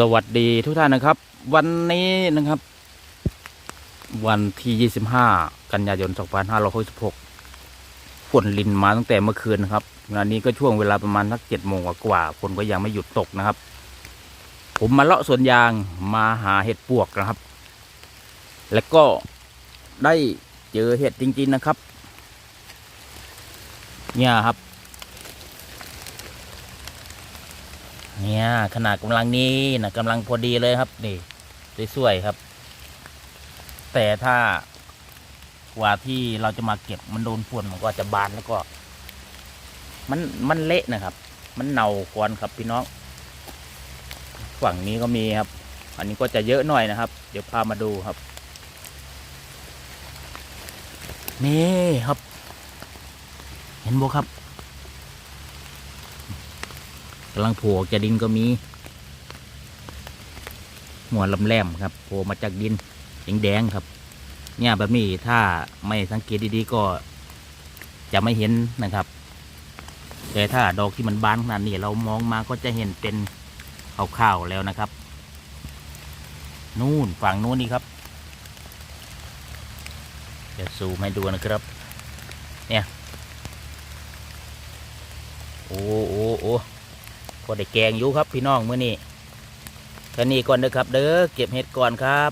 สวัสดีทุกท่านนะครับ วันนี้นะครับ วันที่ 25 กันยายน 2566ฝนลินมาตั้งแต่เมื่อคืนนะครับเวลานี้ก็ช่วงเวลาประมาณสักเจ็ดโมงกว่าฝนก็ยังไม่หยุดตกนะครับ ผมมาเลาะสวนยางมาหาเห็ดปวกนะครับ แล้วก็ได้เจอเห็ดจริง ๆนะครับ เนี่ยครับ เนี่ยขนาดกำลังนี้นะกำลังพอดีเลยครับ นี่สวยๆครับ แต่ถ้ากว่าที่เราจะมาเก็บมันโดนฝุ่นมันก็จะบานแล้วก็ มันมันเละนะครับ มันเน่าก่อนครับพี่น้อง ฝั่งนี้ก็มีครับ อันนี้ก็จะเยอะหน่อยนะครับ เดี๋ยวพามาดูครับ นี่ครับ เห็นบ่ครับ กำลังโผล่จากดินก็มีหัวลำแหลมครับโผล่มาจากดินแดงๆครับ เนี่ยแบบนี้ถ้าไม่สังเกตดีๆก็จะไม่เห็นนะครับ แต่ถ้าดอกที่มันบานขนาดนี้เรามองมาก็จะเห็นเป็นขาวๆแล้วนะครับ นู่นฝั่งนู้นนี่ครับเดี๋ยวซูมให้ดูนะครับ เนี่ย โอ้โอ้โอ้ ก็ได้แกงอยู่ครับพี่น้องมื้อนี้แค่นี้ก่อนเด้อครับ เด้อเก็บเห็ดก่อนครับ